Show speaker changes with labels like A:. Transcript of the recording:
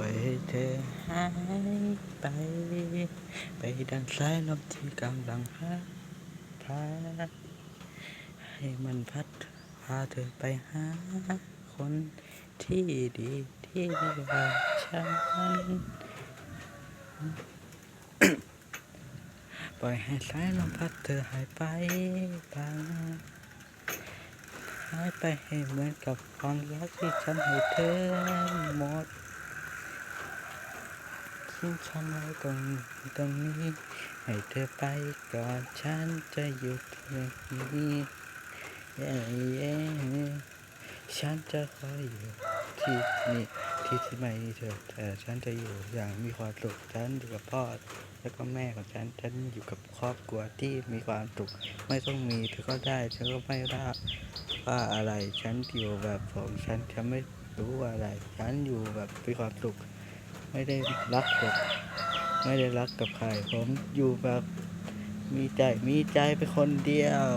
A: ล่อยให้เธอหายไป ไปดังสายลมที่กำลังพัดพาให้มันพัดพาเธอไปหาคนที่ดีที่ดีกว่าฉันปล่อยให้สายลมพัดเธอหายไปบางหายไปให้เหมือนกับความรักที่ฉันให้เธอหมด ทิ้งฉันไว้ตรงตรงนี้ ให้เธอไปก่อนฉันจะอยู่ที่นี่เย้เย้ฉันจะคอยอยู่ที่นี่ที่ที่ไม่เธอแต่ฉันจะอยู่อย่างมีความสุขฉันอยู่กับพ่อแล้วก็แม่ของฉันฉันอยู่กับครอบครัวที่มีความสุขไม่ต้องมีเธอก็ได้ฉันก็ไม่ว่าว่าอะไรฉันอยู่แบบของฉันฉันไม่รู้อะไร ฉันอยู่แบบมีความสุข ไม่ได้รักกับไม่ได้รักกับใครผมอยู่แบบมีใจมีใจเป็นคนเดียว